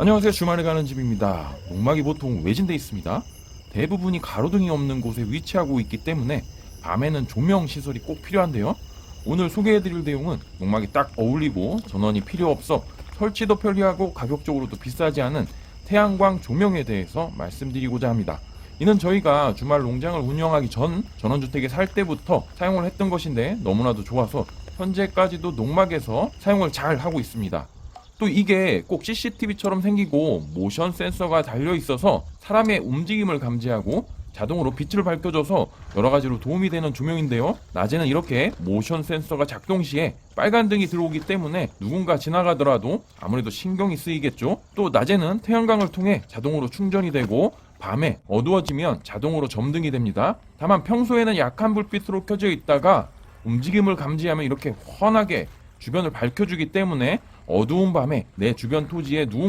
안녕하세요. 주말에 가는 집입니다. 농막이 보통 외진돼 있습니다. 대부분이 가로등이 없는 곳에 위치하고 있기 때문에 밤에는 조명 시설이 꼭 필요한데요. 오늘 소개해드릴 내용은 농막이 딱 어울리고 전원이 필요 없어 설치도 편리하고 가격적으로도 비싸지 않은 태양광 조명에 대해서 말씀드리고자 합니다. 이는 저희가 주말 농장을 운영하기 전 전원주택에 살 때부터 사용을 했던 것인데 너무나도 좋아서 현재까지도 농막에서 사용을 잘 하고 있습니다. 또 이게 꼭 CCTV처럼 생기고 모션 센서가 달려 있어서 사람의 움직임을 감지하고 자동으로 빛을 밝혀줘서 여러 가지로 도움이 되는 조명인데요. 낮에는 이렇게 모션 센서가 작동 시에 빨간 등이 들어오기 때문에 누군가 지나가더라도 아무래도 신경이 쓰이겠죠. 또 낮에는 태양광을 통해 자동으로 충전이 되고 밤에 어두워지면 자동으로 점등이 됩니다. 다만 평소에는 약한 불빛으로 켜져 있다가 움직임을 감지하면 이렇게 환하게 주변을 밝혀주기 때문에 어두운 밤에 내 주변 토지에 누군